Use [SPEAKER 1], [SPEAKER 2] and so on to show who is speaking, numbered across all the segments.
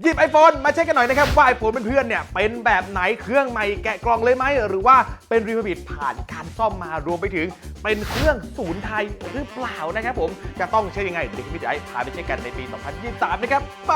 [SPEAKER 1] หยิบ iPhone มาเช็คกันหน่อยนะครับ ว่า iPhone เพื่อนๆเนี่ยเป็นแบบไหนเครื่องใหม่แกะกล่องเลยไหม หรือว่าเป็นรีวิวผ่านการซ่อมมารวมไปถึง เป็นเครื่องศูนย์ไทยหรือเปล่านะครับผมจะต้องเช็คยังไงเดี๋ยวพี่จะให้พาไปเช็คกันในปี 2023 นะครับ ไป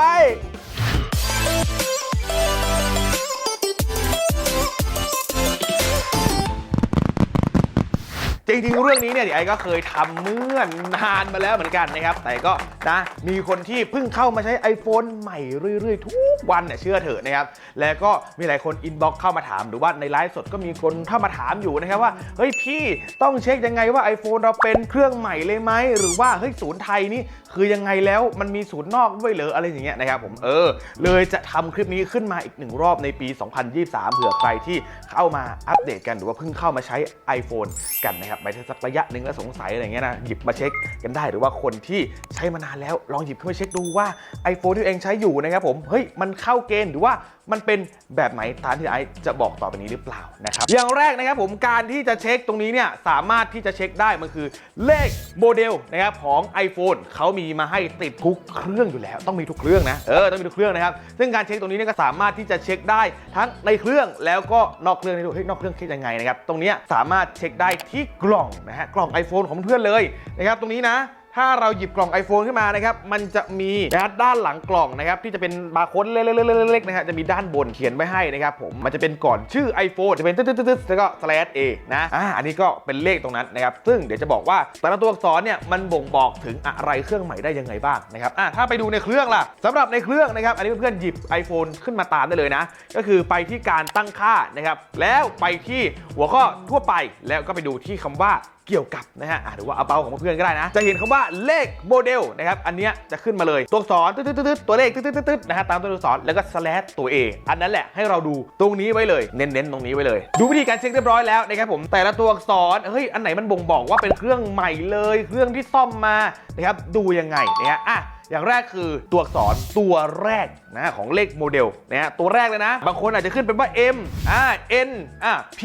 [SPEAKER 1] จริงๆ เรื่องนี้เนี่ยเดี๋ยวไอ้ก็เคยทำเมื่อนานมาแล้วเหมือนกันนะครับ แต่ก็นะมีคนที่เพิ่งเข้ามาใช้ iPhone ใหม่เรื่อยๆ ทุกวันเนี่ยเชื่อเถอะนะครับ แล้วก็มีหลายคนอินบ็อกเข้ามาถามหรือว่าในไลฟ์สดก็มีคนเข้ามาถามอยู่นะครับว่า เฮ้ยพี่ต้องเช็คยังไงว่า iPhone เราเป็นเครื่องใหม่เลยไหมหรือว่าเฮ้ยศูนย์ไทยนี่คือยังไงแล้วมันมีศูนย์นอกด้วยเหรออะไรอย่างเงี้ยนะครับผมเออ เลยจะทำคลิปนี้ขึ้นมาอีกหนึ่งรอบในปี 2023เผื่อใครที่เข้ามาอัปเดตกันหรือว่าเพิ่งเข้ามาใช้ iPhone กันนะครับไปสักระยะหนึ่งแล้วสงสัยอะไรเงี้ยนะหยิบมาเช็คกันได้หรือว่าคนที่ใช้มานานแล้วลองหยิบขึ้นมาเช็คดูว่า iPhone ที่ตัวเองใช้อยู่นะครับผมเฮ้ยมันเข้าเกณฑ์หรือว่ามันเป็นแบบไหนตามที่ไอซ์จะบอกต่อไปนี้หรือเปล่านะครับอย่างแรกนะครับผมการที่จะเช็คตรงนี้เนี่ยสามารถที่จะเช็คได้มันคือเลขโมเดลนะครับของ iPhone เขามีมาให้ติดทุกเครื่องอยู่แล้ว ต้องมีทุกเครื่องนะเออต้องมีทุกเครื่องนะครับซึ่งการเช็คตรงนี้เนี่ยก็สามารถที่จะเช็คได้ทั้งในเครื่องแล้วก็นอกเครื่องนี่ดูเฮ้ยนอกเครื่องเช็คยังไงนะครับตรงนี้สามารถเช็คได้ที่กล่องนะฮะกล่อง iPhone ของเพื่อนเลยนะครับตรงนี้นะ ถ้าเราหยิบกล่อง iPhone ขึ้นมานะครับ มันจะมีนะด้านหลังกล่องนะครับที่จะเป็นบาร์โค้ดเล็กๆๆๆนะฮะจะมีด้านบนเขียนไว้ให้นะครับผมมันจะเป็นก่อนชื่อ iPhone จะเป็นตึ๊ดๆๆแล้วก็ slash a นะอ่าอันนี้ก็เป็นเลขตรงนั้นนะครับซึ่งเดี๋ยวจะบอกว่าแต่ละตัวอักษรเนี่ยมันบ่งบอกถึงอะไรเครื่องใหม่ได้ยังไงบ้างนะครับอ่าถ้าไปดูในเครื่องล่ะสำหรับในเครื่องนะครับอันนี้เพื่อนๆหยิบ iPhone ขึ้นมาตามได้เลยนะ ก็คือไปที่การตั้งค่านะครับแล้วไปที่หัวข้อทั่วไปแล้วก็ไปดูที่คำว่า เกี่ยวกับนะฮะหรือว่า about ของเพื่อนก็ได้นะ จะเห็นคำว่าเลขโมเดลนะครับอันเนี้ยจะขึ้นมาเลยตัวอักษรตึ๊ดๆตัวเลขตึ๊ดๆนะฮะตามตัวอักษรแล้วก็ slash ตัว A อันนั้นแหละให้เราดูตรงนี้ไว้เลย เน้นๆตรงนี้ไว้เลย ดูวิธีการเช็คเรียบร้อยแล้วนะครับผมแต่ละตัวอักษรเฮ้ยอันไหนมันบ่งบอกว่าเป็นเครื่องใหม่เลย เครื่องที่ซ่อมมานะครับดูยังไงนะฮะอะอย่างแรกคือตัวอักษรตัวแรกนะของเลขโมเดลนะฮะตัวแรกเลยนะ บางคนอาจจะขึ้นเป็นว่า M อ่า N อ่า P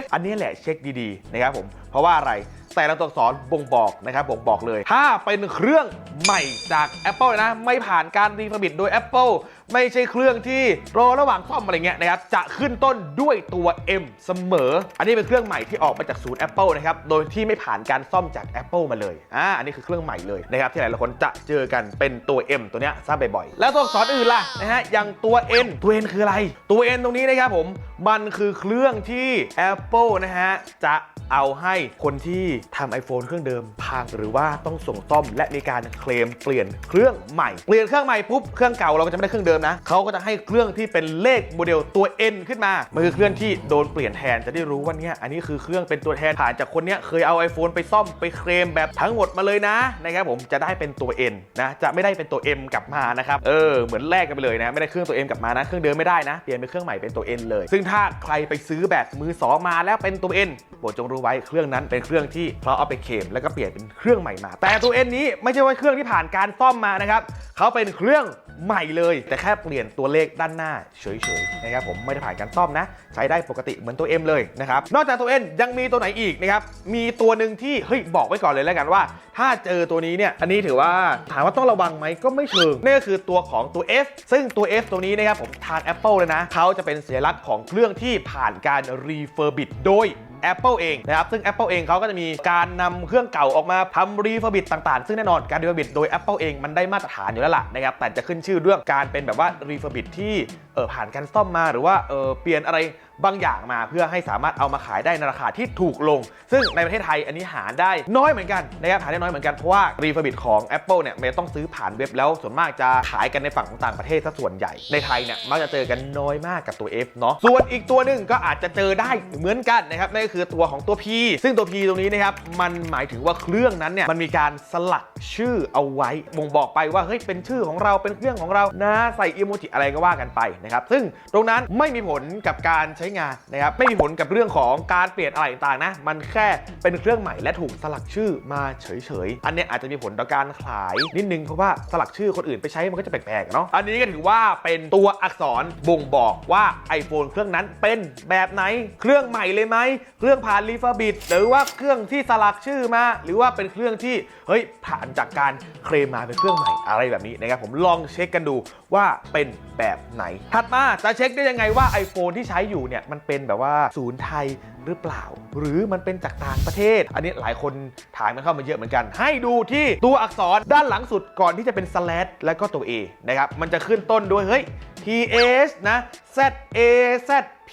[SPEAKER 1] F อันนี้แหละเช็คดีๆนะครับผมเพ ราะว่าอะไร แต่ละตัวอักษรบ่งบอกนะครับบ่งบอกเลย ถ้าเป็นเครื่องใหม่จาก Apple นะ ไม่ผ่านการรีฟบิดโดย Apple ไม่ใช่เครื่องที่รอระหว่างซ่อมอะไรเงี้ยนะครับ จะขึ้นต้นด้วยตัว M เสมอ อันนี้เป็นเครื่องใหม่ที่ออกมาจากศูนย์ Apple นะครับ โดยที่ไม่ผ่านการซ่อมจาก Apple มาเลย อ่า อันนี้คือเครื่องใหม่เลยนะครับ ที่หลายๆคนจะเจอกันเป็นตัว M ตัวเนี้ยทราบบ่อยๆ แล้วตัวอักษรอื่นล่ะนะฮะ อย่างตัว N ตัว N คืออะไร ตัว N ตรงนี้นะครับผม มันคือเครื่องที่ Apple นะฮะ จะ เอาให้คนที่ทำ iPhone เครื่องเดิมพังหรือว่าต้องส่งซ่อมและมีการเคลมเปลี่ยนเครื่องใหม่ เปลี่ยนเครื่องใหม่ปุ๊บเครื่องเก่าเราก็จะไม่ได้เครื่องเดิมนะเขาก็จะให้เครื่องที่เป็นเลขโมเดลตัว N ขึ้นมา มันคือเครื่องที่โดนเปลี่ยนแทนจะได้รู้ว่าเนี่ยอันนี้คือเครื่องเป็นตัวแทนผ่านจากคนเนี้ยเคยเอา iPhone ไปซ่อมไปเคลมแบบทั้งหมดมาเลยนะนะครับผมจะได้เป็นตัว N นะจะไม่ได้เป็นตัว M กลับมานะครับเออเหมือนแลกกันไปเลยนะไม่ได้เครื่องตัว M กลับมานะเครื่องเดิมไม่ได้นะเปลี่ยนเป็นเครื่องใหม่เป็นตัว N เลย ซึ่งถ้าใครไปซื้อแบบมือสองมาแล้วเป็นตัว N โปรดจงรู้ไว้เครื่องนั้นเป็นเครื่องที่เขาเอาไปเคมแล้วก็เปลี่ยนเป็นเครื่องใหม่มา แต่ตัว N นี้ไม่ใช่ว่าเครื่องที่ผ่านการซ่อมมานะครับเขาเป็นเครื่องใหม่เลย แต่แค่เปลี่ยนตัวเลขด้านหน้าเฉยๆนะครับผมไม่ได้ผ่านการซ่อมนะ ใช้ได้ปกติเหมือนตัว M เลยนะครับนอกจากตัว N ยังมีตัวไหนอีกนะครับมีตัวหนึ่งที่เฮ้ยบอกไว้ก่อนเลยแล้วกันว่า ถ้าเจอตัวนี้เนี่ยอันนี้ถือว่าถามว่าต้องระวังไหมก็ไม่เชิงนี่ก็คือตัวของตัว F ซึ่งตัว F ตัวนี้นะครับผมทาง Apple เลยนะเขาจะเป็นสัญลักษณ์ของเครื่องที่ผ่านการรีเฟอร์บิดโดย Apple เองนะครับซึ่ง Apple เองเขาก็จะมีการนำเครื่องเก่าออกมาทำรีฟอร์บิทต่างๆ ซึ่งแน่นอนการรีฟอร์บิทโดย Apple เองมันได้มาตรฐานอยู่แล้วล่ะนะครับแต่จะขึ้นชื่อเรื่องการเป็นแบบว่ารีฟอร์บิทที่ ออผ่านการซ่อมมาหรือว่าเออเปลี่ยนอะไรบางอย่างมาเพื่อให้สามารถเอามาขายได้ในราคาที่ถูกลง ซึ่งในประเทศไทยอันนี้หาได้น้อยเหมือนกันนะครับหาได้น้อยเหมือนกันเพราะว่ารีฟบิดของ Apple เนี่ยมันต้องซื้อผ่านเว็บแล้วส่วนมากจะขายกันในฝั่งของต่างประเทศซะส่วนใหญ่ในไทยเนี่ยมักจะเจอกันน้อยมากกับตัว F เนาะส่วนอีกตัวหนึ่งก็อาจจะเจอได้เหมือนกันนะครับนั่นก็คือตัวของตัว P ซึ่งตัว P ตรงนี้นะครับมันหมายถึงว่าเครื่องนั้นเนี่ยมันมีการสลักชื่อเอาไว้บ่งบอกไปว่าเฮ้ยเป็นชื่อของเราเป็นเครื่องของเรานะใส่อีโมจิอะไรก็ว่ากันไปนะครับซึ่งตรงนั้นไม่มีผลกับการใช้งานนะครับไม่มีผลกับเรื่องของการเปลี่ยนอะไรต่างๆนะมันแค่เป็นเครื่องใหม่และถูกสลักชื่อมาเฉยๆ อันนี้อาจจะมีผลต่อการขายนิดนึงเพราะว่าสลักชื่อคนอื่นไปใช้มันก็จะแปลกๆเนาะอันนี้ก็ถือว่าเป็นตัวอักษรบ่งบอกว่า iPhone เครื่องนั้นเป็นแบบไหนเครื่องใหม่เลยไหมเครื่องผ่านรีฟาบิดหรือว่าเครื่องที่สลักชื่อมา หรือว่าเป็นเครื่องที่เฮ้ยผ่านจากการเคลมมาเป็นเครื่องใหม่อะไรแบบนี้นะครับผมลองเช็คกันดูว่าเป็นแบบไหนถัดมาจะเช็คได้ยังไงว่า iPhone ที่ใช้อยู่เนี่ยมันเป็นแบบว่าศูนย์ไทยหรือเปล่า หรือมันเป็นจากต่างประเทศ อันนี้หลายคนถามกันเข้ามาเยอะเหมือนกัน ให้ดูที่ตัวอักษรด้านหลังสุดก่อนที่จะเป็นสแลชแล้วก็ตัว A นะครับมันจะขึ้นต้นด้วยเฮ้ย TH นะ ZA ZP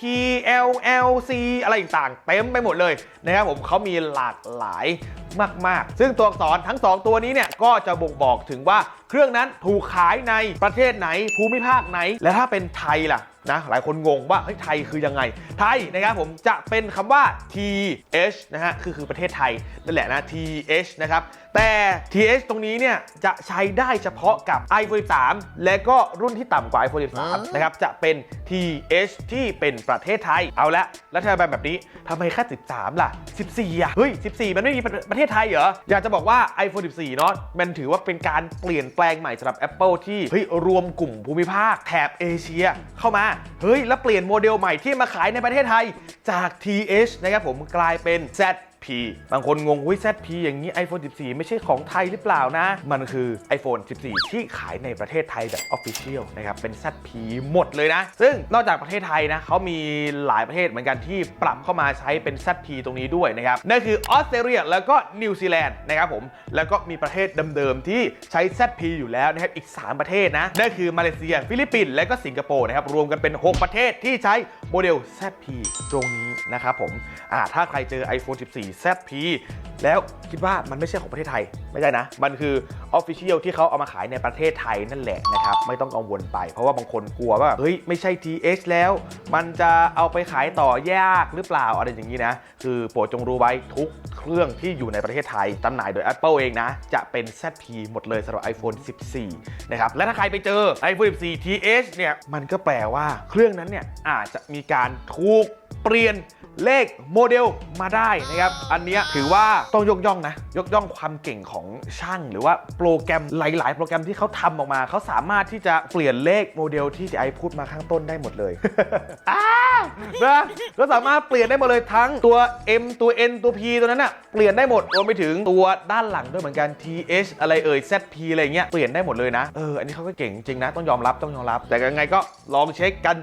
[SPEAKER 1] LL C อะไรต่างๆ เต็มไปหมดเลยนะครับผมเขามีหลากหลายมาก ๆ ซึ่งตัวอักษรทั้ง 2 ตัวนี้เนี่ยก็จะบ่งบอกถึงว่าเครื่องนั้นถูกขายในประเทศไหนภูมิภาคไหน และถ้าเป็นไทยล่ะ นะหลายคนงงว่าเฮ้ยไทยคือยังไง ไทยนะครับผมจะเป็นคำว่า TH นะฮะคือคือประเทศไทยนั่นแหละนะ TH นะครับแต่ TH ตรงนี้เนี่ยจะใช้ได้เฉพาะกับ iPhone 13และก็รุ่นที่ต่ำกว่า iPhone 13นะครับจะเป็น TH ที่เป็นประเทศไทยเอาละแล้วทำไมแบบนี้ทำไมแค่ 13 ล่ะ 14อะเฮ้ย 14 มันไม่มีประเทศไทยเหรอ อยากจะบอกว่า iPhone 14 เนาะมันถือว่าเป็นการเปลี่ยนแปลงใหม่สำหรับ Apple ที่เฮ้ยรวมกลุ่มภูมิภาคแถบเอเชียเข้ามาเฮ้ยแล้วเปลี่ยนโมเดลใหม่ที่มาขายในประเทศไทยจาก TH นะครับผมกลายเป็น Z P บางคนงงวิ ZP อย่างนี้ iPhone 14 ไม่ใช่ของไทยหรือเปล่านะ มันคือ iPhone 14 ที่ขายในประเทศไทยแบบ Official นะครับ เป็น ZP หมดเลยนะ ซึ่งนอกจากประเทศไทยนะเขามีหลายประเทศเหมือนกันที่ปรับเข้ามาใช้เป็น ZP ตรงนี้ด้วยนะครับ นั่นคือออสเตรเลียแล้วก็นิวซีแลนด์นะครับผม แล้วก็มีประเทศเดิมๆที่ใช้ ZP อยู่แล้วนะครับ อีก 3 ประเทศนะ นั่นคือมาเลเซีย ฟิลิปปินส์ และก็สิงคโปร์นะครับ รวมกันเป็น 6 ประเทศที่ใช้โมเดล ZP ตรงนี้นะครับผม อ่า ถ้าใครเจอ iPhone 14 ZP แล้วคิดว่ามันไม่ใช่ของประเทศไทย ไม่ใช่นะ มันคือ Official ที่เขาเอามาขายในประเทศไทยนั่นแหละนะครับ ไม่ต้องกังวลไป เพราะว่าบางคนกลัวว่า เฮ้ย ไม่ใช่ TH แล้ว มันจะเอาไปขายต่อยากหรือเปล่าอะไรอย่างนี้นะ คือโปรดจงรู้ไว้ทุกเครื่องที่อยู่ในประเทศไทยจำหน่ายโดย Apple เองนะ จะเป็น ZP หมดเลยสำหรับ iPhone 14 นะครับ และถ้าใครไปเจอ iPhone 14 TH เนี่ย มันก็แปลว่าเครื่องนั้นเนี่ยอาจจะมีการถูกเปลี่ยน เลขโมเดลมาได้นะครับ อันเนี้ยถือว่าต้องยกย่องนะ ยกย่องความเก่งของช่าง หรือว่าโปรแกรมหลาย ๆ โปรแกรมที่เขาทำออกมา เขาสามารถที่จะเปลี่ยนเลขโมเดลที่ไอพูดมาข้างต้นได้หมดเลยอ่านะก็สามารถเปลี่ยนได้หมดเลยทั้งตัว M ตัว N ตัว P ตัวนั้นอะเปลี่ยนได้หมดรวมไปถึงตัวด้านหลังด้วยเหมือนกัน TH อะไรเอ่ย ZP อะไรเงี้ยเปลี่ยนได้หมดเลยนะเอออันนี้เขาก็เก่งจริงนะต้องยอมรับต้องยอมรับ แต่ยังไงก็ลองเช็คกัน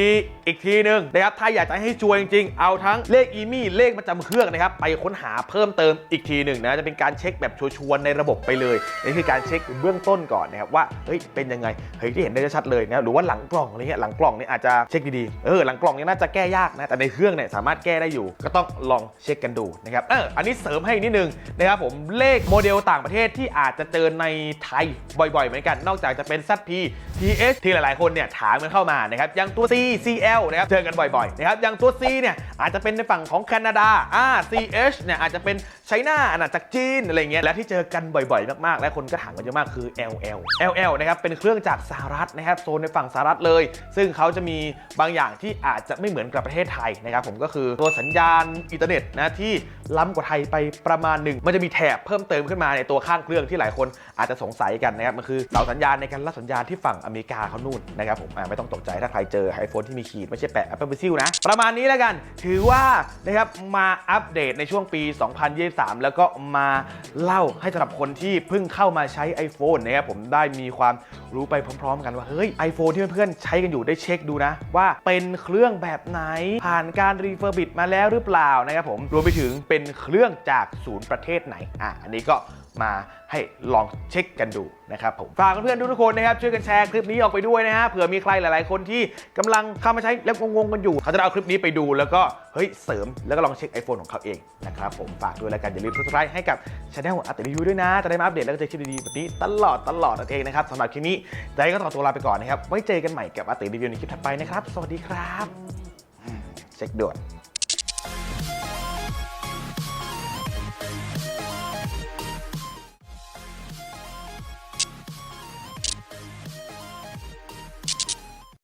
[SPEAKER 1] ดีๆ อีกทีนึงนะครับถ้าอยากจะให้ชัวร์จริงๆเอาทั้งเลขอีมี่เลขประจำเครื่องนะครับไปค้นหาเพิ่มเติมอีกทีหนึ่งนะจะเป็นการเช็คแบบชัวร์ในระบบไปเลยนี่คือการเช็คเบื้องต้นก่อนนะครับว่าเฮ้ยเป็นยังไงเฮ้ยที่เห็นได้ชัดเลยนะหรือว่าหลังกล่องอะไรเงี้ยหลังกล่องนี่อาจจะเช็คดีๆเออหลังกล่องนี่น่าจะแก้ยากนะแต่ในเครื่องเนี่ยสามารถแก้ได้อยู่ ก็ต้องลองเช็คกันดูนะครับเอออันนี้เสริมให้นิดนึงนะครับผมเลขโมเดลต่างประเทศที่อาจจะเจอในไทยบ่อยๆเหมือนกัน นอกจากจะเป็น ZP TH ที่หลายๆคนเนี่ยถามกันเข้ามานะครับอย่างตัว C CL นะครับเจอกันบ่อยๆนะครับอย่างตัว C เนี่ย อาจจะเป็นในฝั่งของแคนาดาอ่า CH เนี่ยอาจจะเป็นไชน่าอาณาจักรจีนอะไรเงี้ยและที่เจอกันบ่อยๆ มากๆ และคนก็ถามกันเยอะมากคือ LL LL นะครับเป็นเครื่องจากสหรัฐนะครับโซนในฝั่งสหรัฐเลย ซึ่งเขาจะมีบางอย่างที่อาจจะไม่เหมือนกับประเทศไทยนะครับผมก็คือตัวสัญญาณอินเทอร์เน็ตนะที่ล้ำกว่าไทยไปประมาณหนึ่งมันจะมีแถบเพิ่มเติมขึ้นมาในตัวข้างเครื่องที่หลายคนอาจจะสงสัยกันนะครับมันคือเสาสัญญาณในการรับสัญญาณที่ฝั่งอเมริกาเขานู่นนะครับผมไม่ต้องตกใจถ้าใครเจอ iPhone ที่มีขีดไม่ใช่แปะ Apple Pencil นะประมาณนี้แล้วกันถืือว่านะครับมาอัปเดตในช่วงปี 2023 แล้วก็มาเล่าให้สำหรับคนที่เพิ่งเข้ามาใช้ iPhone นะครับผมได้มีความรู้ไปพร้อม ๆ กันว่าเฮ้ย iPhone ที่เพื่อนๆใช้กันอยู่ได้เช็คดูนะ ว่าเป็นเครื่องแบบไหนผ่านการรีเฟอร์บิดมาแล้วหรือเปล่านะครับผมรวมไปถึงเป็นเครื่องจากศูนย์ประเทศไหนอะอันนี้ก็ มาให้ลองเช็คกันดูนะครับผมฝากเพื่อนๆทุกคนนะครับช่วยกันแชร์คลิปนี้ออกไปด้วยนะฮะเผื่อมีใครหลายๆ คนที่กำลังเข้ามาใช้แล้วงงๆกันอยู่ เขาจะเอาคลิปนี้ไปดูแล้วก็เฮ้ยเสริมแล้วก็ลองเช็ค iPhone ของเขาเองนะครับผมฝากด้วยแล้วกันอย่าลืม subscribe ให้กับช anel อัปเดตรีวิวด้วยนะ จะได้มาอัปเดตแล้วก็เจอคลิปดีๆแบบนี้ตลอดตลอดนั่นเองนะครับสำหรับคลิปนี้ใจก็ต้องตัวลาไปก่อนนะครับไว้เจอกันใหม่กับอัปเดตรีวิวในคลิปถัดไปนะครับ สวัสดีครับ เช็คด่วน